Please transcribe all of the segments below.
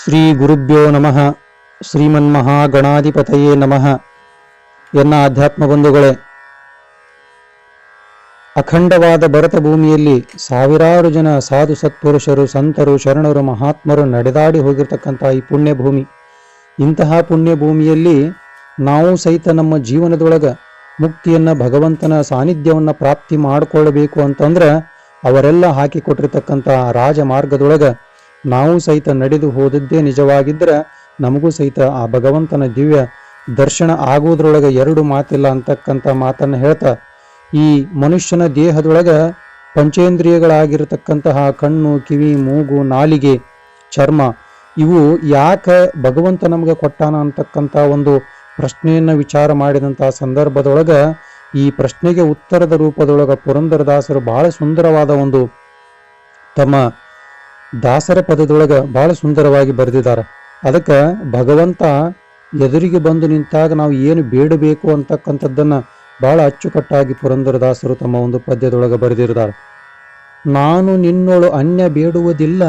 ಶ್ರೀ ಗುರುಭ್ಯೋ ನಮಃ. ಶ್ರೀಮನ್ಮಹಾಗಣಾಧಿಪತಯೇ ನಮಃ. ಎನ್ನ ಆಧ್ಯಾತ್ಮ ಬಂಧುಗಳೇ ಅಖಂಡವಾದ ಭರತ ಭೂಮಿಯಲ್ಲಿ ಸಾವಿರಾರು ಜನ ಸಾಧು ಸತ್ಪುರುಷರು, ಸಂತರು, ಶರಣರು, ಮಹಾತ್ಮರು ನಡೆದಾಡಿ ಹೋಗಿರ್ತಕ್ಕಂಥ ಈ ಪುಣ್ಯ ಭೂಮಿ ಇಂತಹ ಪುಣ್ಯ ಭೂಮಿಯಲ್ಲಿ ನಾವು ಸಹಿತ ನಮ್ಮ ಜೀವನದೊಳಗೆ ಮುಕ್ತಿಯನ್ನ, ಭಗವಂತನ ಸಾನ್ನಿಧ್ಯವನ್ನು ಪ್ರಾಪ್ತಿ ಮಾಡಿಕೊಳ್ಳಬೇಕು ಅಂತಂದ್ರೆ ಅವರೆಲ್ಲ ಹಾಕಿಕೊಟ್ಟಿರ್ತಕ್ಕಂಥ ರಾಜ ಮಾರ್ಗದೊಳಗ ನಾವು ಸಹಿತ ನಡೆದು ಹೋದದ್ದೇ ನಿಜವಾಗಿದ್ದರೆ ನಮಗೂ ಸಹಿತ ಆ ಭಗವಂತನ ದಿವ್ಯ ದರ್ಶನ ಆಗುವುದರೊಳಗೆ ಎರಡು ಮಾತಿಲ್ಲ ಅಂತಕ್ಕಂಥ ಮಾತನ್ನು ಹೇಳ್ತಾ, ಈ ಮನುಷ್ಯನ ದೇಹದೊಳಗೆ ಪಂಚೇಂದ್ರಿಯಗಳಾಗಿರತಕ್ಕಂತಹ ಕಣ್ಣು, ಕಿವಿ, ಮೂಗು, ನಾಲಿಗೆ, ಚರ್ಮ, ಇವು ಯಾಕೆ ಭಗವಂತ ನಮಗೆ ಕೊಟ್ಟಾನ ಅಂತಕ್ಕಂಥ ಒಂದು ಪ್ರಶ್ನೆಯನ್ನು ವಿಚಾರ ಮಾಡಿದಂತಹ ಸಂದರ್ಭದೊಳಗೆ ಈ ಪ್ರಶ್ನೆಗೆ ಉತ್ತರದ ರೂಪದೊಳಗೆ ಪುರಂದರದಾಸರು ಬಹಳ ಸುಂದರವಾದ ಒಂದು ತಮ್ಮ ದಾಸರ ಪದದೊಳಗ ಬಹಳ ಸುಂದರವಾಗಿ ಬರೆದಿದ್ದಾರೆ. ಅದಕ್ಕೆ ಭಗವಂತ ಎದುರಿಗೆ ಬಂದು ನಿಂತಾಗ ನಾವು ಏನು ಬೇಡಬೇಕು ಅಂತಕ್ಕಂಥದ್ದನ್ನ ಬಹಳ ಅಚ್ಚುಕಟ್ಟಾಗಿ ಪುರಂದರದಾಸರು ತಮ್ಮ ಒಂದು ಪದ್ಯದೊಳಗೆ ಬರೆದಿರುತ್ತಾರೆ. ನಾನು ನಿನ್ನೊಳು ಅನ್ಯ ಬೇಡುವುದಿಲ್ಲ,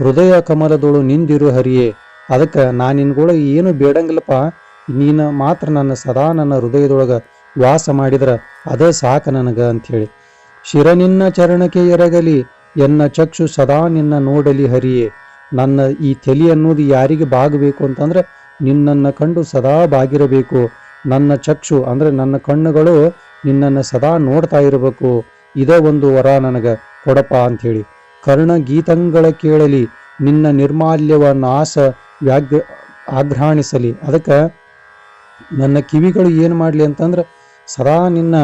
ಹೃದಯ ಕಮಲದೊಳು ನಿಂದಿರು ಹರಿಯೇ. ಅದಕ್ಕೆ ನಾನು ನಿನ್ಗಳು ಏನು ಬೇಡಂಗಿಲ್ಲಪ್ಪ, ನೀನು ಮಾತ್ರ ನನ್ನ ಸದಾ ನನ್ನ ಹೃದಯದೊಳಗೆ ವಾಸ ಮಾಡಿದ್ರ, ಅದೇ ಸಾಕ ನನಗ ಅಂಥೇಳಿ ಶಿರ ನಿನ್ನ ಚರಣಕ್ಕೆ ಎರಗಲಿ ಎನ್ನ ಚಕ್ಷು ಸದಾ ನಿನ್ನ ನೋಡಲಿ ಹರಿಯೇ. ನನ್ನ ಈ ತಲೆ ಅನ್ನೋದು ಯಾರಿಗೆ ಬಾಗಬೇಕು ಅಂತಂದ್ರೆ ನಿನ್ನನ್ನು ಕಂಡು ಸದಾ ಬಾಗಿರಬೇಕು. ನನ್ನ ಚಕ್ಷು ಅಂದ್ರೆ ನನ್ನ ಕಣ್ಣುಗಳು ನಿನ್ನನ್ನು ಸದಾ ನೋಡ್ತಾ ಇರಬೇಕು. ಇದೇ ಒಂದು ವರ ನನಗೆ, ಕೊಡಪ್ಪ ಅಂಥೇಳಿ. ಕರ್ಣ ಗೀತಂಗಳ ಕೇಳಲಿ, ನಿನ್ನ ನಿರ್ಮಾಲ್ಯವ ನಾಶ ವ್ಯಾಘ್ರ ಆಘ್ರಾಣಿಸಲಿ. ಅದಕ್ಕೆ ನನ್ನ ಕಿವಿಗಳು ಏನು ಮಾಡಲಿ ಅಂತಂದ್ರೆ ಸದಾ ನಿನ್ನ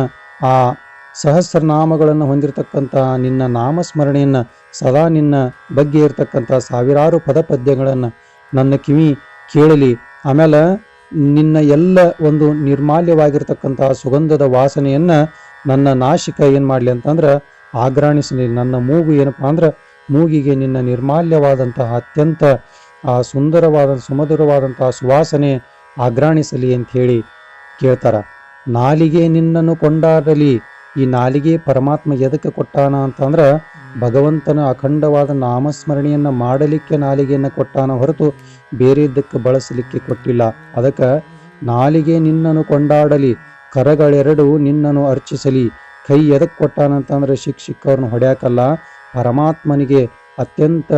ಆ ಸಹಸ್ರನಾಮಗಳನ್ನು ಹೊಂದಿರತಕ್ಕಂಥ ನಿನ್ನ ನಾಮಸ್ಮರಣೆಯನ್ನು ಸದಾ ನಿನ್ನ ಬಗ್ಗೆ ಇರತಕ್ಕಂಥ ಸಾವಿರಾರು ಪದಪದ್ಯಗಳನ್ನು ನನ್ನ ಕಿವಿ ಕೇಳಲಿ. ಆಮೇಲೆ ನಿನ್ನ ಎಲ್ಲ ಒಂದು ನಿರ್ಮಾಲ್ಯವಾಗಿರ್ತಕ್ಕಂಥ ಸುಗಂಧದ ವಾಸನೆಯನ್ನು ನನ್ನ ನಾಶಿಕ ಏನು ಮಾಡಲಿ ಅಂತಂದ್ರೆ ಆಗ್ರಾಣಿಸಲಿ. ನನ್ನ ಮೂಗು ಏನಪ್ಪ ಅಂದ್ರೆ ಮೂಗಿಗೆ ನಿನ್ನ ನಿರ್ಮಾಲ್ಯವಾದಂತಹ ಅತ್ಯಂತ, ಆ, ಸುಂದರವಾದ ಸುಮಧುರವಾದಂತಹ ಸುವಾಸನೆ ಆಗ್ರಾಣಿಸಲಿ ಅಂತ ಹೇಳಿ ಕೇಳ್ತಾರ. ನಾಲಿಗೆ ನಿನ್ನನ್ನು ಕೊಂಡಾಡಲಿ. ಈ ನಾಲಿಗೆ ಪರಮಾತ್ಮ ಎದಕ್ಕೆ ಕೊಟ್ಟಾನ ಅಂತಂದ್ರೆ ಭಗವಂತನ ಅಖಂಡವಾದ ನಾಮಸ್ಮರಣೆಯನ್ನು ಮಾಡಲಿಕ್ಕೆ ನಾಲಿಗೆಯನ್ನು ಕೊಟ್ಟಾನ ಹೊರತು ಬೇರೆದ್ದಕ್ಕೆ ಬಳಸಲಿಕ್ಕೆ ಕೊಟ್ಟಿಲ್ಲ. ಅದಕ್ಕೆ ನಾಲಿಗೆ ನಿನ್ನನ್ನು ಕೊಂಡಾಡಲಿ, ಕರಗಳೆರಡು ನಿನ್ನನ್ನು ಅರ್ಚಿಸಲಿ. ಕೈ ಎದಕ್ಕೆ ಕೊಟ್ಟಾನಂತಂದ್ರೆ ಶಿಕ್ ಶಿಕ್ಕವ್ರನ್ನ ಹೊಡ್ಯಾಕಲ್ಲ. ಪರಮಾತ್ಮನಿಗೆ ಅತ್ಯಂತ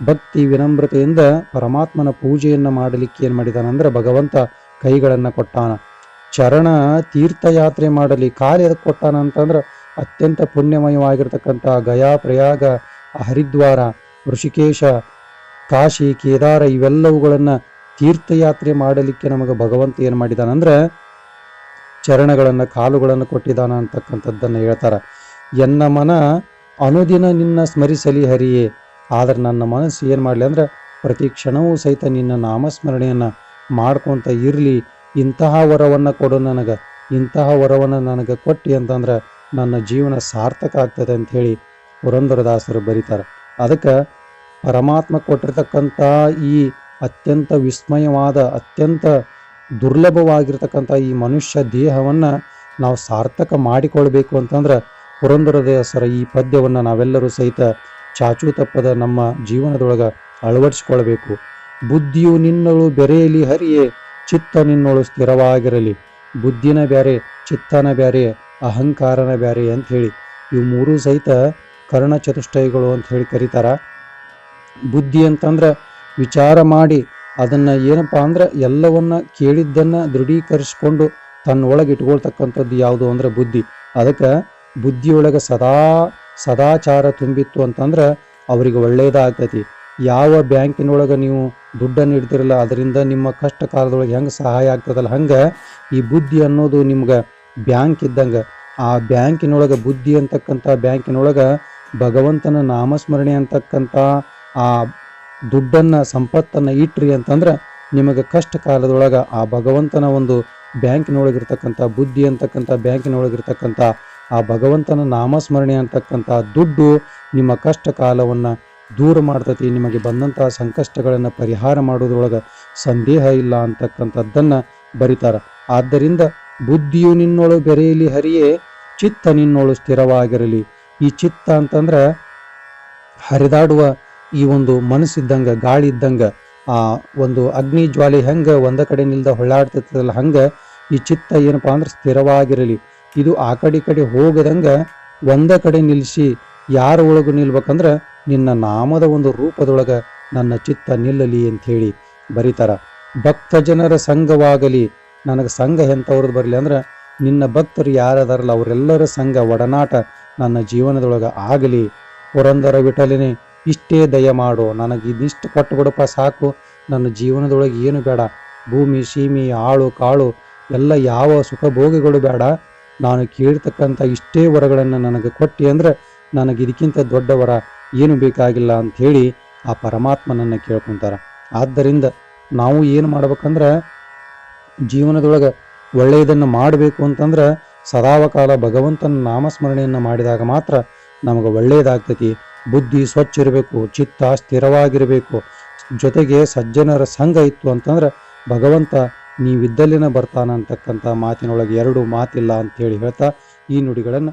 ಭಕ್ತಿ ವಿನಮ್ರತೆಯಿಂದ ಪರಮಾತ್ಮನ ಪೂಜೆಯನ್ನ ಮಾಡಲಿಕ್ಕೆ ಏನು ಮಾಡಿದಾನಂದ್ರೆ ಭಗವಂತ ಕೈಗಳನ್ನ ಕೊಟ್ಟಾನ. ಚರಣ ತೀರ್ಥಯಾತ್ರೆ ಮಾಡಲಿ, ಕಾಲು ಎದಕ್ಕೆ ಕೊಟ್ಟಾನ ಅಂತಂದ್ರೆ ಅತ್ಯಂತ ಪುಣ್ಯಮಯವಾಗಿರ್ತಕ್ಕಂಥ ಗಯಾ, ಪ್ರಯಾಗ, ಹರಿದ್ವಾರ, ಋಷಿಕೇಶ, ಕಾಶಿ, ಕೇದಾರ ಇವೆಲ್ಲವುಗಳನ್ನು ತೀರ್ಥಯಾತ್ರೆ ಮಾಡಲಿಕ್ಕೆ ನಮಗೆ ಭಗವಂತ ಏನು ಮಾಡಿದಾನಂದ್ರೆ ಚರಣಗಳನ್ನು, ಕಾಲುಗಳನ್ನು ಕೊಟ್ಟಿದ್ದಾನ ಅಂತಕ್ಕಂಥದ್ದನ್ನು ಹೇಳ್ತಾರೆ. ಎನ್ನ ಮನ ಅನುದಿನ ನಿನ್ನ ಸ್ಮರಿಸಲಿ ಹರಿಯೇ, ಆದರೆ ನನ್ನ ಮನಸ್ಸು ಏನು ಮಾಡಲಿ ಅಂದ್ರೆ ಪ್ರತಿ ಕ್ಷಣವೂ ಸಹಿತ ನಿನ್ನ ನಾಮಸ್ಮರಣೆಯನ್ನು ಮಾಡ್ಕೊತ ಇರಲಿ ಇಂತಹ ವರವನ್ನು ಕೊಡು ನನಗೆ, ಇಂತಹ ವರವನ್ನು ನನಗೆ ಕೊಟ್ಟಿ ಅಂತಂದ್ರೆ ನನ್ನ ಜೀವನ ಸಾರ್ಥಕ ಆಗ್ತದೆ ಅಂತ ಹೇಳಿ ಪುರಂದರದಾಸರು ಬರೀತಾರೆ. ಅದಕ್ಕೆ ಪರಮಾತ್ಮ ಕೊಟ್ಟಿರ್ತಕ್ಕಂಥ ಈ ಅತ್ಯಂತ ವಿಸ್ಮಯವಾದ, ಅತ್ಯಂತ ದುರ್ಲಭವಾಗಿರ್ತಕ್ಕಂಥ ಈ ಮನುಷ್ಯ ದೇಹವನ್ನು ನಾವು ಸಾರ್ಥಕ ಮಾಡಿಕೊಳ್ಬೇಕು ಅಂತಂದ್ರೆ ಪುರಂದರದಾಸರ ಈ ಪದ್ಯವನ್ನು ನಾವೆಲ್ಲರೂ ಸಹಿತ ಚಾಚು ತಪ್ಪದ ನಮ್ಮ ಜೀವನದೊಳಗೆ ಅಳವಡಿಸ್ಕೊಳ್ಬೇಕು. ಬುದ್ಧಿಯು ನಿನ್ನಳು ಬೆರೆಯಲಿ ಹರಿಯೇ ಚಿತ್ತ ನಿನ್ನೊಳು ಸ್ಥಿರವಾಗಿರಲಿ. ಬುದ್ಧಿನ ಬ್ಯಾರೆ, ಚಿತ್ತನ ಬ್ಯಾರೆ, ಅಹಂಕಾರನ ಬ್ಯಾರೆ ಅಂತ ಹೇಳಿ. ಇವು ಮೂರೂ ಸಹಿತ ಕರ್ಣ ಚತುಷ್ಟಯಗಳು ಅಂತ ಹೇಳಿ ಕರೀತಾರ. ಬುದ್ಧಿ ಅಂತಂದ್ರೆ ವಿಚಾರ ಮಾಡಿ ಅದನ್ನ ಏನಪ್ಪ ಅಂದ್ರೆ ಎಲ್ಲವನ್ನ ಕೇಳಿದ್ದನ್ನು ದೃಢೀಕರಿಸಿಕೊಂಡು ತನ್ನೊಳಗೆ ಇಟ್ಕೊಳ್ತಕ್ಕಂಥದ್ದು ಯಾವುದು ಅಂದ್ರೆ ಬುದ್ಧಿ. ಅದಕ್ಕೆ ಬುದ್ಧಿಯೊಳಗೆ ಸದಾ ಸದಾಚಾರ ತುಂಬಿತ್ತು ಅಂತಂದ್ರೆ ಅವರಿಗೆ ಒಳ್ಳೇದಾಗ್ತೈತಿ. ಯಾವ ಬ್ಯಾಂಕಿನೊಳಗೆ ನೀವು ದುಡ್ಡನ್ನು ಇಡ್ತಿರಲ್ಲ, ಅದರಿಂದ ನಿಮ್ಮ ಕಷ್ಟ ಕಾಲದೊಳಗೆ ಹೆಂಗೆ ಸಹಾಯ ಆಗ್ತದಲ್ಲ, ಹಂಗೆ ಈ ಬುದ್ಧಿ ಅನ್ನೋದು ನಿಮ್ಗೆ ಬ್ಯಾಂಕ್ ಇದ್ದಂಗೆ. ಆ ಬ್ಯಾಂಕಿನೊಳಗೆ ಬುದ್ಧಿ ಅಂತಕ್ಕಂಥ, ಬ್ಯಾಂಕಿನೊಳಗೆ ಭಗವಂತನ ನಾಮಸ್ಮರಣೆ ಅಂತಕ್ಕಂಥ, ಆ ದುಡ್ಡನ್ನು, ಸಂಪತ್ತನ್ನು ಇಟ್ರಿ ಅಂತಂದ್ರೆ ನಿಮಗೆ ಕಷ್ಟ ಕಾಲದೊಳಗೆ ಆ ಭಗವಂತನ ಒಂದು ಬ್ಯಾಂಕಿನೊಳಗಿರ್ತಕ್ಕಂಥ, ಬುದ್ಧಿ ಅಂತಕ್ಕಂಥ, ಬ್ಯಾಂಕಿನೊಳಗಿರ್ತಕ್ಕಂಥ, ಆ ಭಗವಂತನ ನಾಮಸ್ಮರಣೆ ಅಂತಕ್ಕಂಥ ದುಡ್ಡು ನಿಮ್ಮ ಕಷ್ಟ ಕಾಲವನ್ನು ದೂರ ಮಾಡ್ತತಿ, ನಿಮಗೆ ಬಂದಂತಹ ಸಂಕಷ್ಟಗಳನ್ನು ಪರಿಹಾರ ಮಾಡೋದ್ರೊಳಗೆ ಸಂದೇಹ ಇಲ್ಲ ಅಂತಕ್ಕಂಥದ್ದನ್ನು ಬರೀತಾರೆ. ಆದ್ದರಿಂದ ಬುದ್ಧಿಯು ನಿನ್ನೋಳು ಬೆರೆಯಲಿ ಹರಿಯೇ, ಚಿತ್ತ ನಿನ್ನೋಳು ಸ್ಥಿರವಾಗಿರಲಿ. ಈ ಚಿತ್ತ ಅಂತಂದ್ರೆ ಹರಿದಾಡುವ ಈ ಒಂದು ಮನಸ್ಸಿದ್ದಂಗೆ, ಗಾಳಿ ಇದ್ದಂಗೆ, ಆ ಒಂದು ಅಗ್ನಿ ಜ್ವಾಲೆ ಹೆಂಗೆ ಒಂದ ಕಡೆ ನಿಲ್ದ ಹೊಳ್ಳಾಡ್ತಿರ್ತದಲ್ಲ ಹಂಗೆ ಈ ಚಿತ್ತ ಏನಪ್ಪಾ ಅಂದ್ರೆ ಸ್ಥಿರವಾಗಿರಲಿ. ಇದು ಆ ಕಡೆ ಕಡೆ ಹೋಗದಂಗ ಒಂದ ಕಡೆ ನಿಲ್ಲಿಸಿ ಯಾರ ಒಳಗು ನಿಲ್ಬೇಕಂದ್ರೆ ನಿನ್ನ ನಾಮದ ಒಂದು ರೂಪದೊಳಗ ನನ್ನ ಚಿತ್ತ ನಿಲ್ಲಲಿ ಅಂತ ಹೇಳಿ ಬರೀತಾರ. ಭಕ್ತ ಜನರ ಸಂಘವಾಗಲಿ, ನನಗೆ ಸಂಘ ಎಂಥವ್ರದ್ದು ಬರಲಿ ಅಂದ್ರೆ ನಿನ್ನ ಭಕ್ತರು ಯಾರದಾರಲ್ಲ ಅವರೆಲ್ಲರ ಸಂಘ ಒಡನಾಟ ನನ್ನ ಜೀವನದೊಳಗೆ ಆಗಲಿ. ಪುರಂದರ ವಿಠಲಿನೇ, ಇಷ್ಟೇ ದಯ ಮಾಡು, ನನಗೆ ಇದಿಷ್ಟು ಕೊಟ್ಟು ಬಿಡಪ್ಪ ಸಾಕು, ನನ್ನ ಜೀವನದೊಳಗೆ ಏನು ಬೇಡ. ಭೂಮಿ, ಸೀಮಿ, ಆಳು, ಕಾಳು, ಎಲ್ಲ ಯಾವ ಸುಖ ಭೋಗಿಗಳು ಬೇಡ. ನಾನು ಕೇಳ್ತಕ್ಕಂಥ ಇಷ್ಟೇ ವರಗಳನ್ನು ನನಗೆ ಕೊಟ್ಟಿ ಅಂದ್ರೆ ನನಗೆ ಇದಕ್ಕಿಂತ ದೊಡ್ಡವರ ಏನು ಬೇಕಾಗಿಲ್ಲ ಅಂತ ಆ ಪರಮಾತ್ಮನನ್ನು ಕೇಳ್ಕೊಂತಾರ. ಆದ್ದರಿಂದ ನಾವು ಏನು ಮಾಡ್ಬೇಕಂದ್ರೆ ಜೀವನದೊಳಗೆ ಒಳ್ಳೆಯದನ್ನು ಮಾಡಬೇಕು ಅಂತಂದ್ರೆ ಸದಾವಕಾಲ ಭಗವಂತನ ನಾಮಸ್ಮರಣೆಯನ್ನು ಮಾಡಿದಾಗ ಮಾತ್ರ ನಮಗೆ ಒಳ್ಳೆಯದಾಗ್ತೈತಿ. ಬುದ್ಧಿ ಸ್ವಚ್ಛ ಇರಬೇಕು, ಚಿತ್ತ ಸ್ಥಿರವಾಗಿರಬೇಕು. ಜೊತೆಗೆ ಸಜ್ಜನರ ಸಂಘ ಇತ್ತು ಅಂತಂದ್ರೆ ಭಗವಂತ ನೀವಿದ್ದಲ್ಲಿನ ಬರ್ತಾನ ಅಂತಕ್ಕಂಥ ಮಾತಿನೊಳಗೆ ಎರಡು ಮಾತಿಲ್ಲ ಅಂತ ಹೇಳಿ ಹೇಳ್ತಾ ಈ ನುಡಿಗಳನ್ನು